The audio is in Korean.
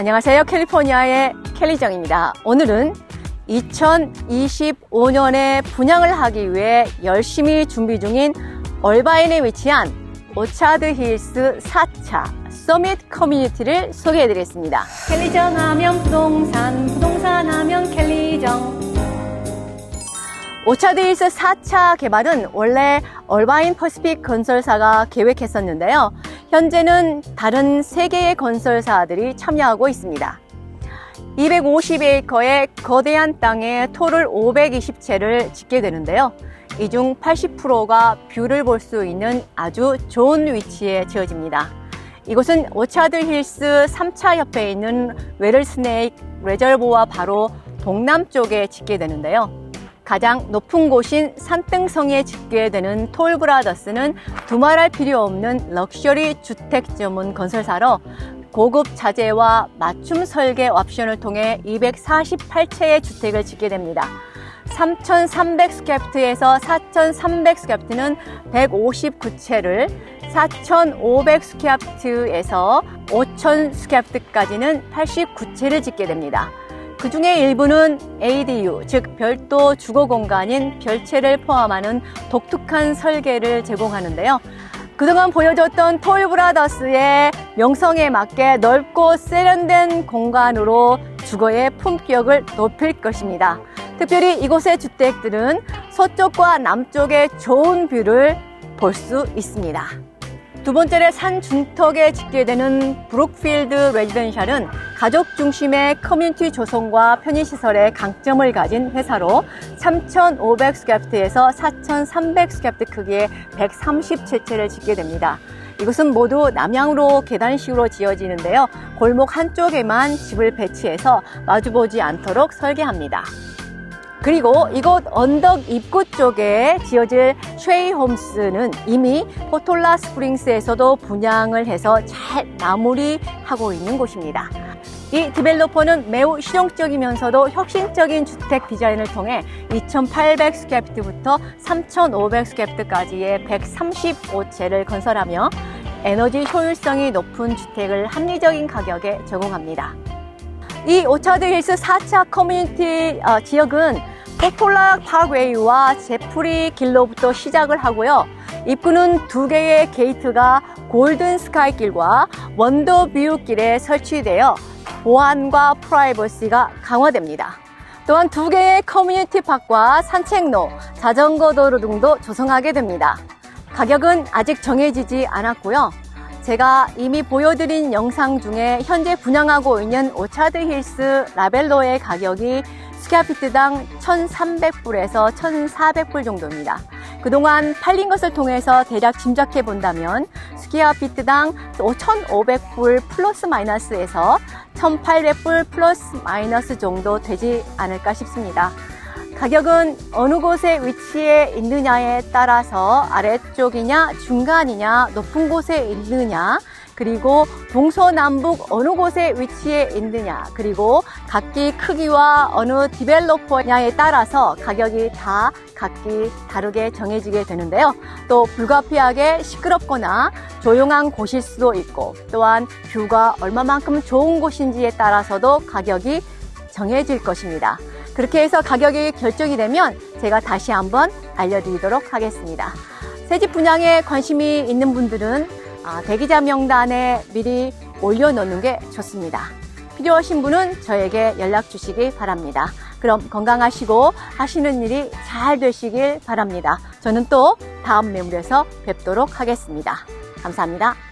안녕하세요. 캘리포니아의 켈리정입니다. 오늘은 2025년에 분양을 하기 위해 열심히 준비 중인 얼바인에 위치한 오차드 힐스 4차 서밋 커뮤니티를 소개해 드리겠습니다. 켈리정 하면 부동산, 부동산 하면 켈리정. 오차드 힐스 4차 개발은 원래 얼바인 퍼시픽 건설사가 계획했었는데요. 현재는 다른 3개의 건설사들이 참여하고 있습니다. 250에이커의 거대한 땅에 토를 520채를 짓게 되는데요. 이 중 80%가 뷰를 볼 수 있는 아주 좋은 위치에 지어집니다. 이곳은 오차드 힐스 3차 옆에 있는 웨를스네이크 레저보와 바로 동남쪽에 짓게 되는데요. 가장 높은 곳인 산등성에 짓게 되는 톨브라더스는 두말할 필요 없는 럭셔리 주택 전문 건설사로 고급 자재와 맞춤 설계 옵션을 통해 248채의 주택을 짓게 됩니다. 3,300 스캡트에서 4,300 스캡트는 159채를, 4,500 스캡트에서 5,000 스캡트까지는 89채를 짓게 됩니다. 그 중에 일부는 ADU, 즉 별도 주거 공간인 별채를 포함하는 독특한 설계를 제공하는데요. 그동안 보여줬던 톨브라더스의 명성에 맞게 넓고 세련된 공간으로 주거의 품격을 높일 것입니다. 특별히 이곳의 주택들은 서쪽과 남쪽의 좋은 뷰를 볼 수 있습니다. 두 번째로 산 중턱에 짓게 되는 브룩필드 레지던셜은 가족 중심의 커뮤니티 조성과 편의시설의 강점을 가진 회사로 3,500 스캡트에서 4,300 스캡트 크기의 137채를 짓게 됩니다. 이곳은 모두 남향으로 계단식으로 지어지는데요. 골목 한쪽에만 집을 배치해서 마주보지 않도록 설계합니다. 그리고 이곳 언덕 입구 쪽에 지어질 쉐이 홈스는 이미 포톨라 스프링스에서도 분양을 해서 잘 마무리하고 있는 곳입니다. 이 디벨로퍼는 매우 실용적이면서도 혁신적인 주택 디자인을 통해 2,800 스캡트부터 3,500 스캡트까지의 135채를 건설하며 에너지 효율성이 높은 주택을 합리적인 가격에 제공합니다. 이 오차드 힐스 4차 커뮤니티 어, 지역은 포톨락 파웨이와 제프리 길로부터 시작을 하고요. 입구는 두 개의 게이트가 골든 스카이 길과 원더뷰 길에 설치되어 보안과 프라이버시가 강화됩니다. 또한 두 개의 커뮤니티 팍과 산책로, 자전거 도로 등도 조성하게 됩니다. 가격은 아직 정해지지 않았고요. 제가 이미 보여드린 영상 중에 현재 분양하고 있는 오차드 힐스 라벨로의 가격이 스퀘어피트당 1,300불에서 1,400불 정도입니다. 그동안 팔린 것을 통해서 대략 짐작해 본다면 스퀘어피트당 5,500불 플러스 마이너스에서 1,800불 플러스 마이너스 정도 되지 않을까 싶습니다. 가격은 어느 곳에 위치해 있느냐에 따라서 아래쪽이냐 중간이냐 높은 곳에 있느냐 그리고 동서남북 어느 곳에 위치해 있느냐 그리고 각기 크기와 어느 디벨로퍼냐에 따라서 가격이 다 각기 다르게 정해지게 되는데요. 또 불가피하게 시끄럽거나 조용한 곳일 수도 있고 또한 뷰가 얼마만큼 좋은 곳인지에 따라서도 가격이 정해질 것입니다. 그렇게 해서 가격이 결정이 되면 제가 다시 한번 알려드리도록 하겠습니다. 새집 분양에 관심이 있는 분들은 아, 대기자 명단에 미리 올려놓는 게 좋습니다. 필요하신 분은 저에게 연락 주시기 바랍니다. 그럼 건강하시고 하시는 일이 잘 되시길 바랍니다. 저는 또 다음 매물에서 뵙도록 하겠습니다. 감사합니다.